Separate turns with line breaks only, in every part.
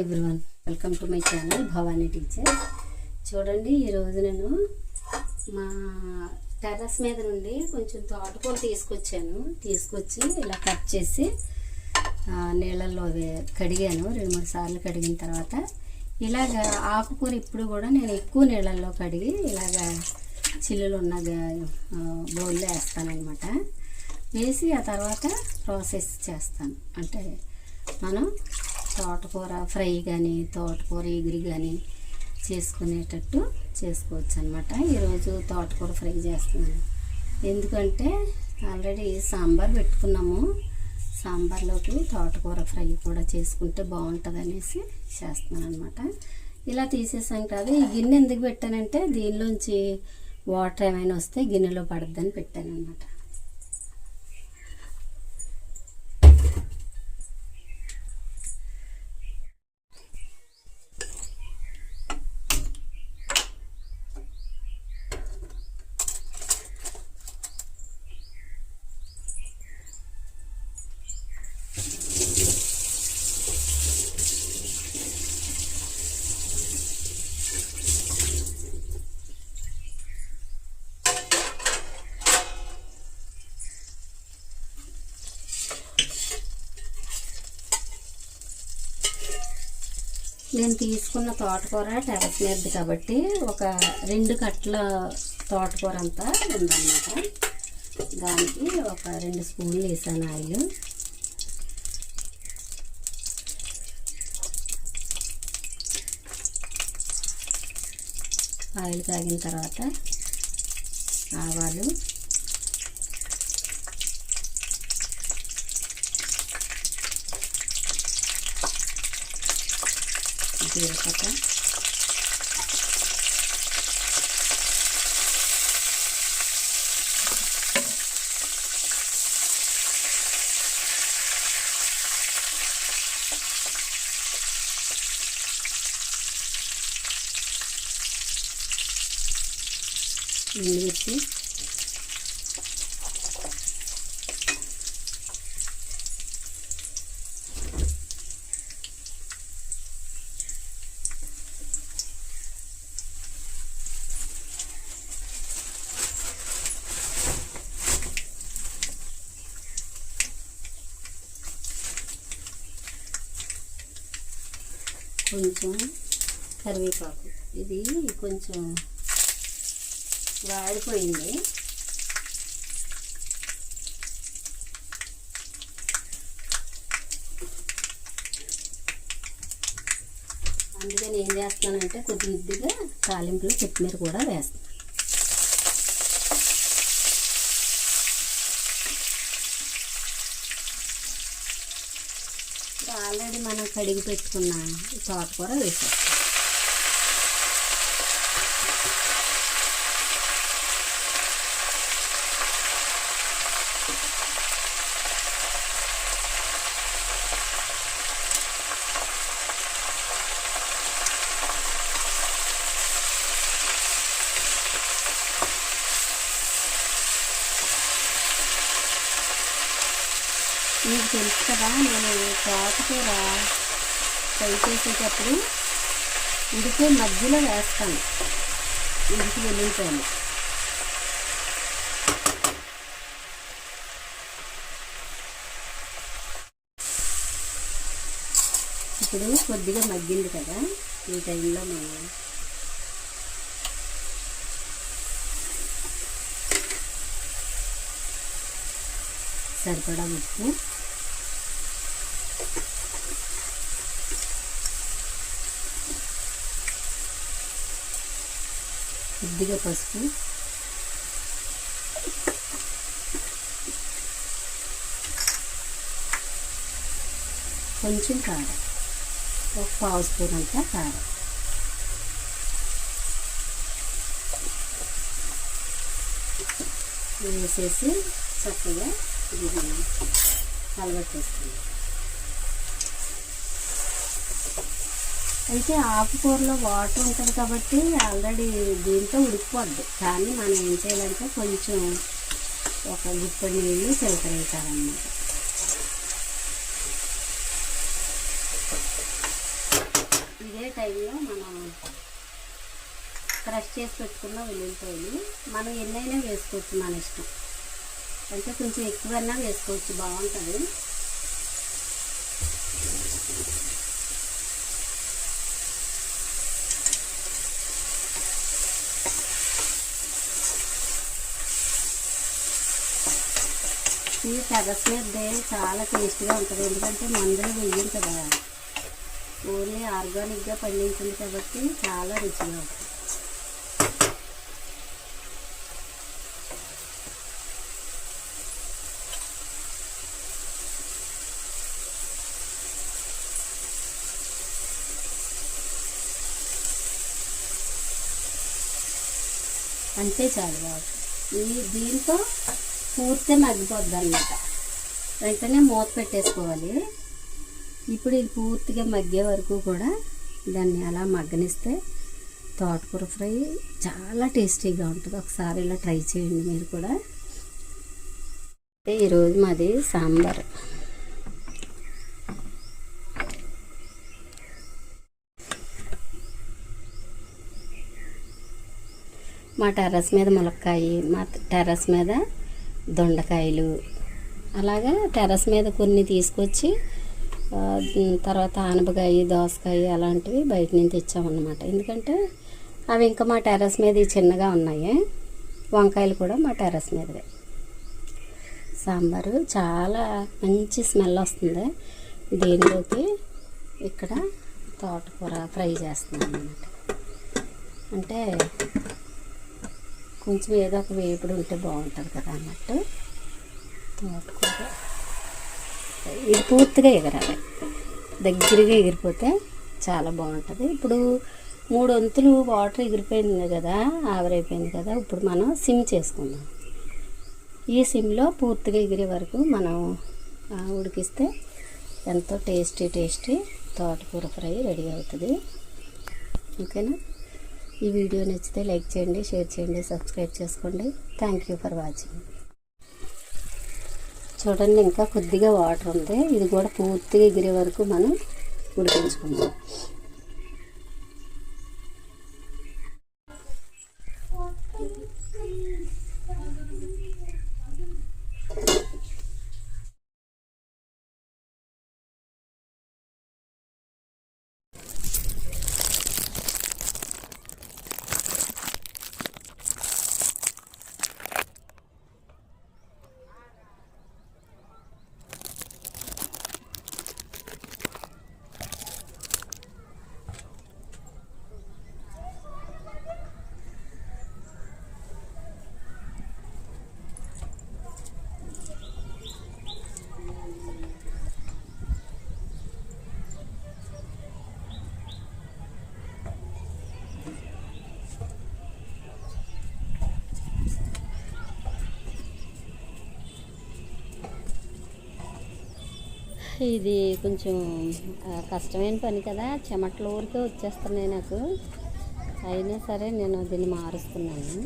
Everyone welcome to my channel Bhavani teacher చూడండి ఈరోజు నేను మా టెర్రస్ మీద నుండి కొంచెం తోటకూర తీసుకొచ్చాను. తీసుకొచ్చి ఇలా కట్ చేసి నీళ్ళల్లో కడిగాను. రెండు మూడు సార్లు కడిగిన తర్వాత ఇలాగ ఆకుకూర ఇప్పుడు కూడా నేను ఎక్కువ నీళ్ళల్లో కడిగి ఇలాగ చిల్లులు ఉన్న బౌల్లో వేస్తానమాట వేసి ఆ తర్వాత ప్రాసెస్ చేస్తాను. అంటే మనం తోటకూర ఫ్రై కానీ తోటకూర ఎగిరి కానీ చేసుకునేటట్టు చేసుకోవచ్చు అనమాట ఈరోజు తోటకూర ఫ్రై చేస్తున్నాను. ఎందుకంటే ఆల్రెడీ సాంబార్ పెట్టుకున్నాము. సాంబార్లోకి తోటకూర ఫ్రై కూడా చేసుకుంటే బాగుంటుంది అనేసి చేస్తున్నాను అనమాట ఇలా తీసేసాం కాదు ఈ గిన్నె ఎందుకు పెట్టానంటే దీనిలోంచి వాటర్ ఏమైనా వస్తే గిన్నెలో పడద్దని పెట్టాను అనమాట నేను తీసుకున్న తోటకూర టెరస్ మీద కాబట్టి ఒక రెండు కట్టల తోటకూర అంతా ఉందన్నమాట. దానికి ఒక రెండు స్పూన్లు వేసాను ఆయిల్. ఆయిల్ కాగిన తర్వాత ఆవాలు. lo voy a కొంచెం కరివేపాకు. ఇది కొంచెం వాడిపోయింది. అందుకని ఏం చేస్తానంటే కొద్దిగా తాలింపులో కొత్తిమీర కూడా వేస్తాను ఆల్రెడీ మనం కడిగి పెట్టుకున్న తోటకూర వేసేస్తాం. మీకు తెలుసు కదా నేను తోటకూర ఫ్రై చేసేటప్పుడు ఉడికే మధ్యలో వేస్తాను. ఉడికి వెళ్ళిపోయాను ఇప్పుడు కొద్దిగా మగ్గింది కదా ఈ టైంలో మనం సరిపడా ఉప్పు. కొద్దిగా పసుపు. కొంచెం కారం. ఒక పావు స్పూన్ అంతా కారం. వేసేసి చక్కగా ఇది కలబెట్టేస్తుంది అయితే ఆకుకూరలో వాటర్ ఉంటుంది కాబట్టి ఆల్రెడీ దీంతో ఉడికిపోద్ది. కానీ మనం ఏం చేయాలంటే కొంచెం ఒక గుప్పడి నీళ్ళు ఇదే టైంలో మనం క్రష్ చేసి పెట్టుకున్న వెల్లుల్లిపాయలు మనం ఎన్నైనా వేసుకోవచ్చు మన ఇష్టం. అంటే కొంచెం ఎక్కువన్నా వేసుకోవచ్చు బాగుంటుంది. ఈ టెరస్ చాలా టేస్ట్గా ఉంటుంది ఎందుకంటే మందులు వెయ్యం కదా. ఓన్లీ ఆర్గానిక్గా పండించింది కాబట్టి చాలా రుచిగా ఉంటుంది. అంతే చాలు బాబు. ఈ దీంతో పూర్తి మగ్గిపోద్ది అనమాట వెంటనే మూత పెట్టేసుకోవాలి. ఇప్పుడు ఇది పూర్తిగా మగ్గే వరకు కూడా దాన్ని అలా మగ్గనిస్తే తోటకూర ఫ్రై చాలా టేస్టీగా ఉంటుంది. ఒకసారి ఇలా ట్రై చేయండి మీరు కూడా. ఈరోజు మాది సాంబార్. మా టెర్రస్ మీద ములక్కాయ మా టెర్రస్ మీద దొండకాయలు. అలాగా టెర్రస్ మీద కొన్ని తీసుకొచ్చి తర్వాత ఆనపకాయ దోసకాయ అలాంటివి బయట నుంచి తెచ్చామన్నమాట. ఎందుకంటే అవి ఇంకా మా టెర్రస్ మీద చిన్నగా ఉన్నాయి. వంకాయలు కూడా మా టెర్రస్ మీదవే. సాంబారు చాలా మంచి స్మెల్ వస్తుంది. దీనిలోకి ఇక్కడ తోటకూర ఫ్రై చేస్తున్నాను అన్నమాట అంటే కొంచెం ఏదో ఒక వేపుడు ఉంటే బాగుంటుంది కదా అన్నట్టు. తోటకూర ఇది పూర్తిగా ఎగరాలి. దగ్గరగా ఎగిరిపోతే చాలా బాగుంటుంది. ఇప్పుడు మూడు వంతులు వాటర్ ఎగిరిపోయింది కదా ఆవిరైపోయింది కదా ఇప్పుడు మనం సిమ్ చేసుకుందాం. ఈ సిమ్లో పూర్తిగా ఎగిరే వరకు మనం ఉడికిస్తే ఎంతో టేస్టీ టేస్టీ తోటకూర ఫ్రై రెడీ అవుతుంది. ఓకేనా? ఈ వీడియో నచ్చితే లైక్ చేయండి షేర్ చేయండి సబ్స్క్రైబ్ చేసుకోండి. థ్యాంక్ యూ ఫర్ వాచింగ్ చూడండి ఇంకా కొద్దిగా వాటర్ ఉంది. ఇది కూడా పూర్తిగా ఎగిరే వరకు మనం ఉడికించుకుందాం. ఇది కొంచెం కష్టమైన పని కదా. చెమటల ఊరికే వచ్చేస్తున్నాయి నాకు. అయినా సరే నేను దీన్ని మారుస్తున్నాను.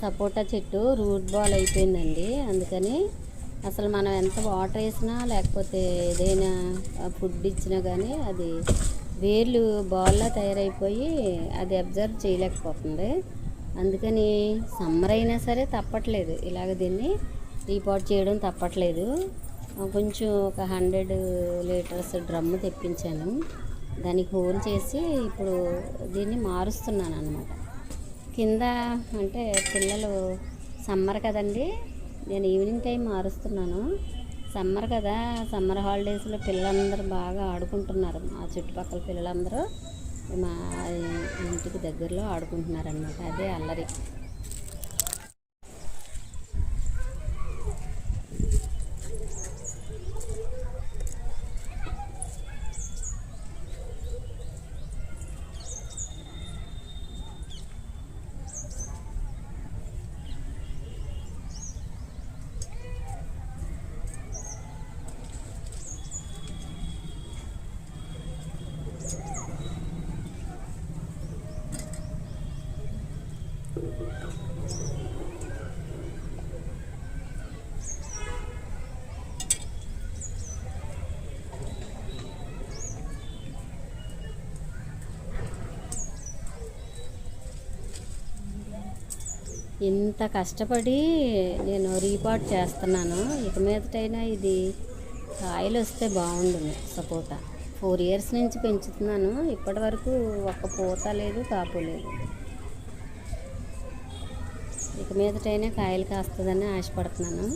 సపోటా చెట్టు రూట్ బాల్ అయిపోయిందండి. అందుకని అసలు మనం ఎంత వాటర్ వేసినా లేకపోతే ఏదైనా ఫుడ్ ఇచ్చినా కానీ అది వేర్లు బాల్లా తయారైపోయి అది అబ్జర్వ్ చేయలేకపోతుంది. అందుకని సమ్మర్ అయినా సరే తప్పట్లేదు ఇలాగ దీన్ని రీపాట్ చేయడం తప్పట్లేదు. కొంచెం ఒక హండ్రెడ్ లీటర్స్ డ్రమ్ము తెప్పించాను. దానికి హోల్ చేసి ఇప్పుడు దీన్ని మారుస్తున్నాను అనమాట కింద అంటే పిల్లలు సమ్మర్ కదండి నేను ఈవినింగ్ టైం మారుస్తున్నాను. సమ్మర్ కదా సమ్మర్ హాలిడేస్లో పిల్లలందరూ బాగా ఆడుకుంటున్నారు. మా చుట్టుపక్కల పిల్లలందరూ మా ఇంటికి దగ్గరలో ఆడుకుంటున్నారనమాట అదే అల్లరి. ఇంత కష్టపడి నేను రీపాట్ చేస్తున్నాను. ఇక మీదటైనా ఇది కాయలు వస్తే బాగుండును సపోటా. ఫోర్ ఇయర్స్ నుంచి పెంచుతున్నాను. ఇప్పటి వరకు ఒక్క పూత లేదు కాపు లేదు. ఇక మీదటైనా కాయలు కాస్తుందని ఆశపడుతున్నాను.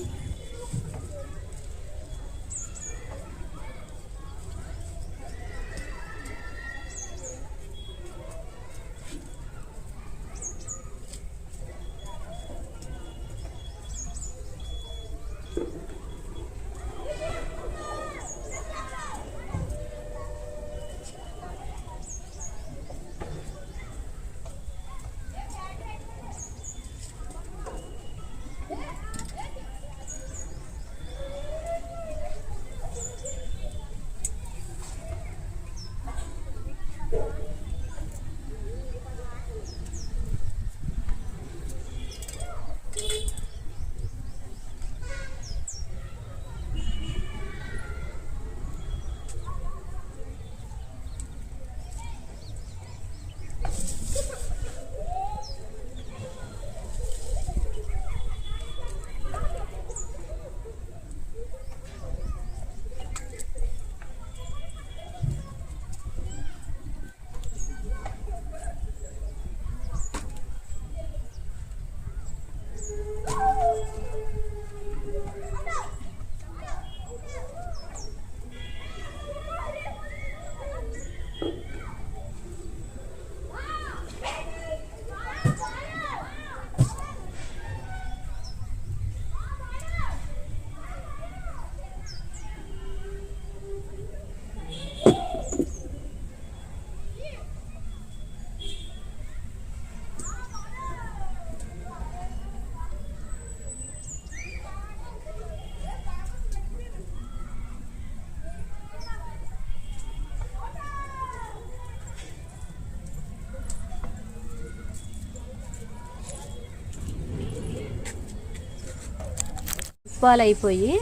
పాలు అయిపోయి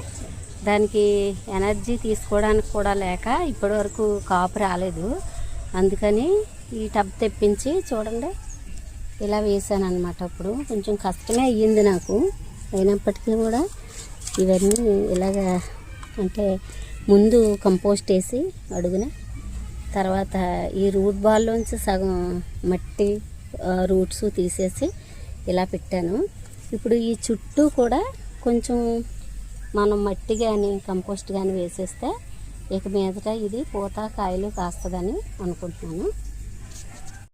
దానికి ఎనర్జీ తీసుకోవడానికి కూడా లేక ఇప్పటివరకు కాపు రాలేదు. అందుకని ఈ టబ్ తెప్పించి చూడండి ఇలా వేసాను అనమాట అప్పుడు. కొంచెం కష్టమే అయ్యింది నాకు. అయినప్పటికీ కూడా ఇవన్నీ ఇలాగ అంటే ముందు కంపోస్ట్ వేసి అడుగున తర్వాత ఈ రూట్ బాల్లోంచి సగం మట్టి రూట్స్ తీసేసి ఇలా పెట్టాను. ఇప్పుడు ఈ చుట్టూ కూడా కొంచెం మనం మట్టి కానీ కంపోస్ట్ కానీ వేసేస్తే ఇక మీదట ఇది పూత కాయలు కాస్తుందని అనుకుంటున్నాను.